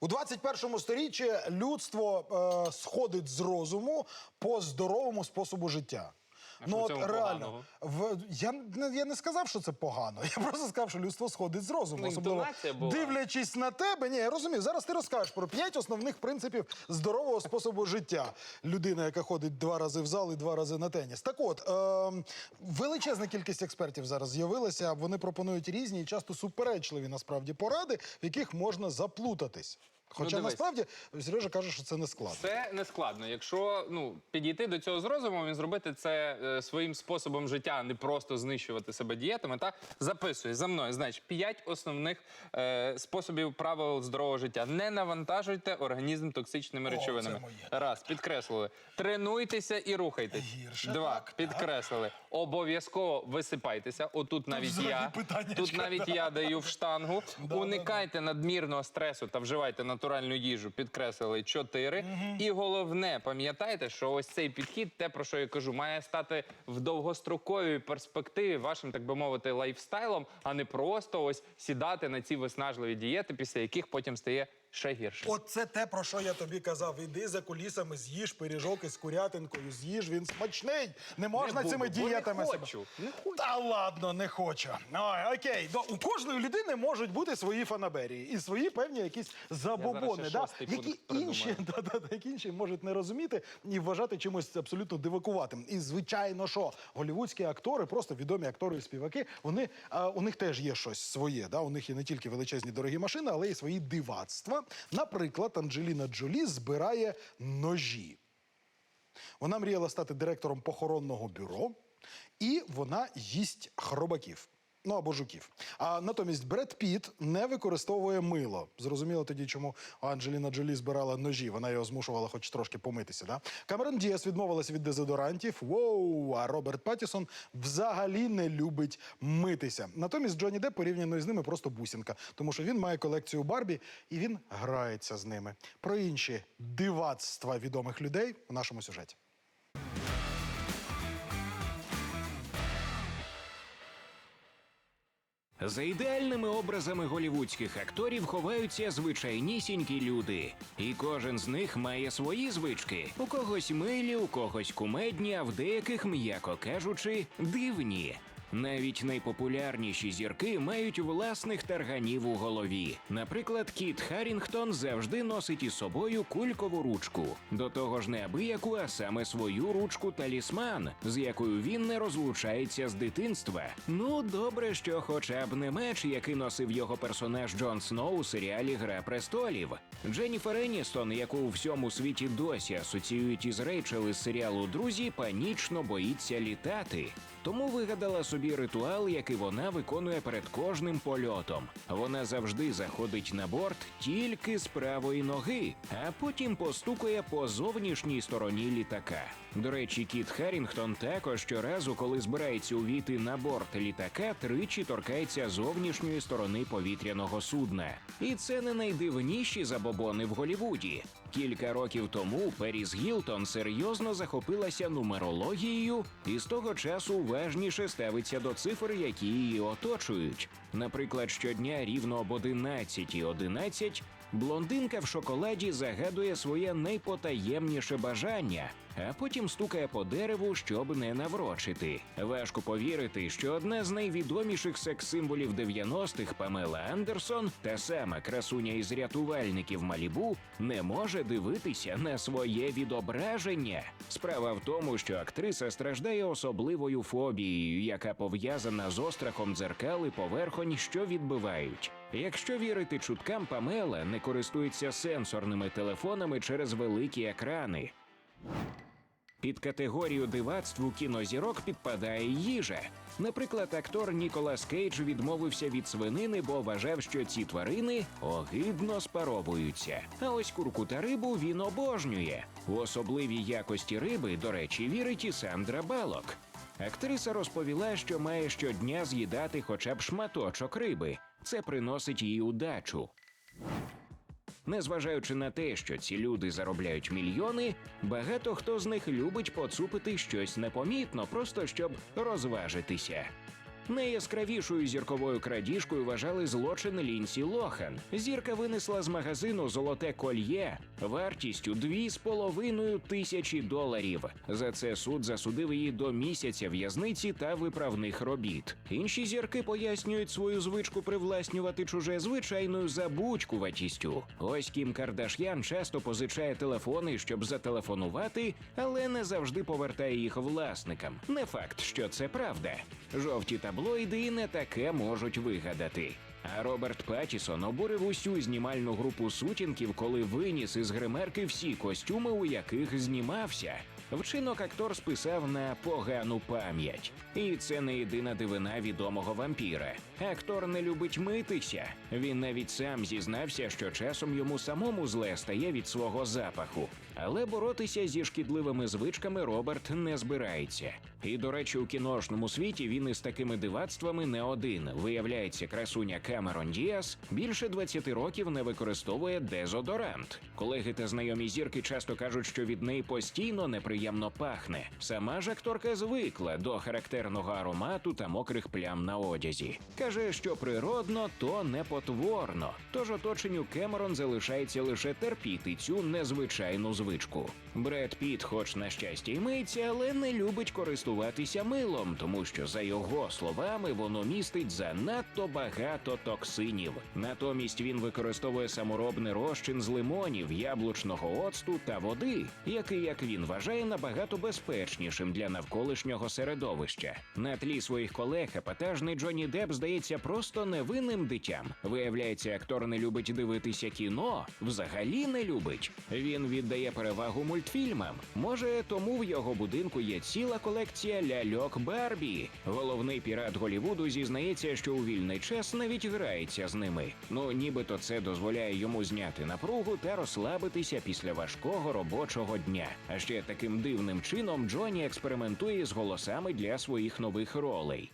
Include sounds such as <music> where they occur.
У 21 сторіччі людство е, сходить з розуму по здоровому способу життя. А в цьому поганого? в, я, не- я не сказав, що це погано. <laughs> Я просто сказав, що людство сходить з розуму. Ну, Особливо була. дивлячись на тебе. Ні, я розумію. Зараз ти розкажеш про п'ять основних принципів здорового способу життя. Людина, яка ходить два рази в зал і два рази на теніс. Так от, е, величезна кількість експертів зараз з'явилася. Вони пропонують різні і часто суперечливі насправді поради, в яких можна заплутатись. Хоча дивись. насправді Сережа каже, що це не складно. Це не складно. Якщо ну підійти до цього з розумом і зробити це е, своїм способом життя, не просто знищувати себе дієтами. Та записуй за мною. Значить, п'ять основних е, способів правил здорового життя. Не навантажуйте організм токсичними О, це речовинами. моє. Раз підкреслили. Тренуйтеся і рухайтесь. Гірше, Два так, підкреслили. Обов'язково висипайтеся. Отут навіть я тут навіть я даю в штангу. да, Уникайте надмірного стресу та вживайте натуральну їжу. Підкреслили чотири. І головне, пам'ятайте, що ось цей підхід, те про що я кажу, має стати в довгостроковій перспективі вашим, так би мовити, лайфстайлом, а не просто ось сідати на ці виснажливі дієти, після яких потім стає ще гірше. От це те, про що я тобі казав. Іди за кулісами, з'їж пиріжок із курятинкою, з'їж, він смачний. Не можна Не цими буду, бо дієтами не себе- хочу, не хочу. Та ладно, не хочу. Ой, окей, ну, у кожної людини можуть бути свої фанаберії і свої певні якісь забобони, ще да, шостий пункт які придумаю. інші, <laughs> да, да, да, які інші можуть не розуміти і вважати чимось абсолютно дивакуватим. І звичайно, що голівудські актори, просто відомі актори і співаки, вони а, у них теж є щось своє. Да? У них є не тільки величезні дорогі машини, але й свої дивацтва. Наприклад, Анджеліна Джолі збирає ножі. Вона мріяла стати директором похоронного бюро, і вона їсть хробаків. Ну або жуків. А натомість Бред Піт не використовує мило. Зрозуміло тоді, чому Анджеліна Джолі збирала ножі. Вона його змушувала хоч трошки помитися. Да? Камерон Діас відмовилася від дезодорантів. Воу! А Роберт Паттісон взагалі не любить митися. Натомість Джонні Депп порівняно з ними просто бусінка, тому що він має колекцію Барбі і він грається з ними. Про інші дивацтва відомих людей у нашому сюжеті. За ідеальними образами голівудських акторів ховаються звичайнісінькі люди, і кожен з них має свої звички. У когось милі, у когось кумедні, а в деяких, м'яко кажучи, дивні. Навіть найпопулярніші зірки мають власних тарганів у голові. Наприклад, Кіт Харрінгтон завжди носить із собою кулькову ручку. До того ж, не абияку, а саме свою ручку талісман, з якою він не розлучається з дитинства. Ну, добре, що хоча б не меч, який носив його персонаж Джон Сноу у серіалі Гра престолів. Дженніфер Еністон, яку у всьому світі досі асоціюють із Рейчел із серіалу Друзі, панічно боїться літати. Тому вигадала собі ритуал, який вона виконує перед кожним польотом. Вона завжди заходить на борт тільки з правої ноги, а потім постукає по зовнішній стороні літака. До речі, Кіт Харрінгтон також щоразу, коли збирається увійти на борт літака, тричі торкається зовнішньої сторони повітряного судна. І це не найдивніші забобони в Голівуді. Кілька років тому Періс Гілтон серйозно захопилася нумерологією і з того часу уважніше ставиться до цифр, які її оточують. Наприклад, щодня рівно об 11.11 блондинка в шоколаді загадує своє найпотаємніше бажання, а потім стукає по дереву, щоб не наврочити. Важко повірити, що одна з найвідоміших секс-символів 90-х Памела Андерсон, та сама красуня із рятувальників Малібу, не може дивитися на своє відображення. Справа в тому, що актриса страждає особливою фобією, яка пов'язана з острахом дзеркал і поверхонь, що відбивають. Якщо вірити чуткам, Памела не користується сенсорними телефонами через великі екрани. Під категорію дивацтв у кінозірок підпадає їжа. Наприклад, актор Ніколас Кейдж відмовився від свинини, бо вважав, що ці тварини огидно спаровуються. А ось курку та рибу він обожнює. У особливій якості риби, до речі, вірить і Сандра Балок. Актриса розповіла, що має щодня з'їдати хоча б шматочок риби. Це приносить їй удачу. Незважаючи на те, що ці люди заробляють мільйони, багато хто з них любить поцупити щось непомітно, просто щоб розважитися. Найяскравішою зірковою крадіжкою вважали злочин Лінсі Лохан. Зірка винесла з магазину золоте кольє вартістю 2,5 тисячі доларів. За це суд засудив її до місяця в'язниці та виправних робіт. Інші зірки пояснюють свою звичку привласнювати чуже звичайною забудькуватістю. Ось Кім Кардаш'ян часто позичає телефони, щоб зателефонувати, але не завжди повертає їх власникам. Не факт, що це правда. Жовті таблоїди і не таке можуть вигадати. А Роберт Паттісон обурив усю знімальну групу сутінків, коли виніс із гримерки всі костюми, у яких знімався. Вчинок актор списав на погану пам'ять. І це не єдина дивина відомого вампіра. Актор не любить митися. Він навіть сам зізнався, що часом йому самому зле стає від свого запаху. Але боротися зі шкідливими звичками Роберт не збирається. І, до речі, у кіношному світі він із такими дивацтвами не один. Виявляється, красуня Камерон Діас більше 20 років не використовує дезодорант. Колеги та знайомі зірки часто кажуть, що від неї постійно неприємно пахне. Сама ж акторка звикла до характерного аромату та мокрих плям на одязі. Каже, що природно, то не потворно. Тож оточенню Кемерон залишається лише терпіти цю незвичайну звичку. Бред Піт, хоч на щастя й миється, але не любить користуватися милом, тому що за його словами воно містить занадто багато токсинів. Натомість він використовує саморобний розчин з лимонів, яблучного оцту та води, який, як він вважає, набагато безпечнішим для навколишнього середовища. На тлі своїх колег епатажний Джонні Депп здається просто невинним дитям. Виявляється, актор не любить дивитися кіно, взагалі не любить. Він віддає перевагу мультфільмам. Може, тому в його будинку є ціла колекція ляльок Барбі. Головний пірат Голівуду зізнається, що у вільний час навіть грається з ними. Ну, нібито це дозволяє йому зняти напругу та розслабитися після важкого робочого дня. А ще таким дивним чином Джоні експериментує з голосами для своїх нових ролей.